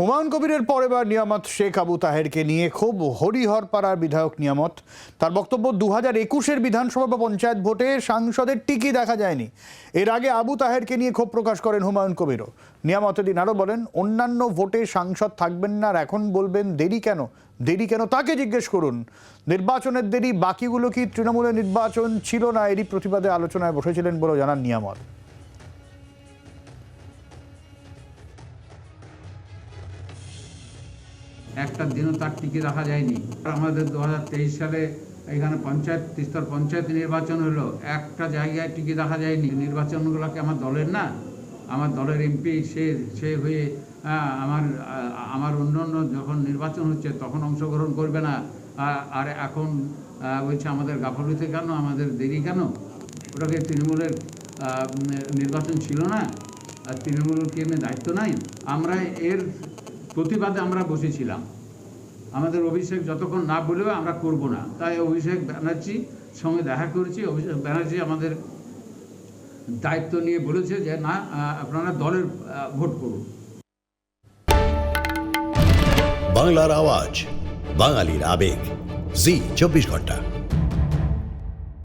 হুমায়ুন কবিরের পর এবার নিয়ামত শেখ আবু তাহেরকে নিয়ে খুব হরিহরপাড়ার বিধায়ক নিয়ামত। তার বক্তব্য দু হাজার একুশের বিধানসভা বা পঞ্চায়েত ভোটে সাংসদের টিকি দেখা যায়নি। এর আগে আবু তাহেরকে নিয়ে ক্ষোভ প্রকাশ করেন হুমায়ুন কবিরও। নিয়ামত দিন আরও বলেন, অন্যান্য ভোটে সাংসদ থাকবেন না আর এখন বলবেন, দেরি কেন? দেরি কেন? তাকে জিজ্ঞেস করুন। নির্বাচনের দেরি, বাকিগুলো কি তৃণমূলের নির্বাচন ছিল না? এরই প্রতিবাদে আলোচনায় বসেছিলেন বলেও জানান নিয়ামত। একটা দিনও তার টিকে রাখা যায়নি। আমাদের দু হাজার তেইশ সালে এখানে পঞ্চায়েত, তিস্তর পঞ্চায়েত নির্বাচন হলো। একটা জায়গায় টিকে রাখা যায়নি। নির্বাচনগুলোকে আমার দলের না, আমার দলের এমপি সে সে হয়ে আমার আমার অন্য অন্য যখন নির্বাচন হচ্ছে তখন অংশগ্রহণ করবে না। আর এখন বলছে আমাদের গাফলতিতে কেন, আমাদের দেরি কেন? ওটাকে তৃণমূলের নির্বাচন ছিল না। আর তৃণমূল কি এমনি দায়িত্ব নাই? আমরা এর প্রতিবাদে আমরা বসেছিলাম। আমাদের অভিষেক যতক্ষণ না বলবে আমরা করব না। তাই অভিষেক ব্যানার্জি সঙ্গে দেখা করেছি। অভিষেক ব্যানার্জি আমাদের দায়িত্ব নিয়ে বলেছে যে, না আপনারা দলের ভোট করুন। বাংলার আওয়াজ, বাঙালির আবেগ। জি, চব্বিশ ঘণ্টা।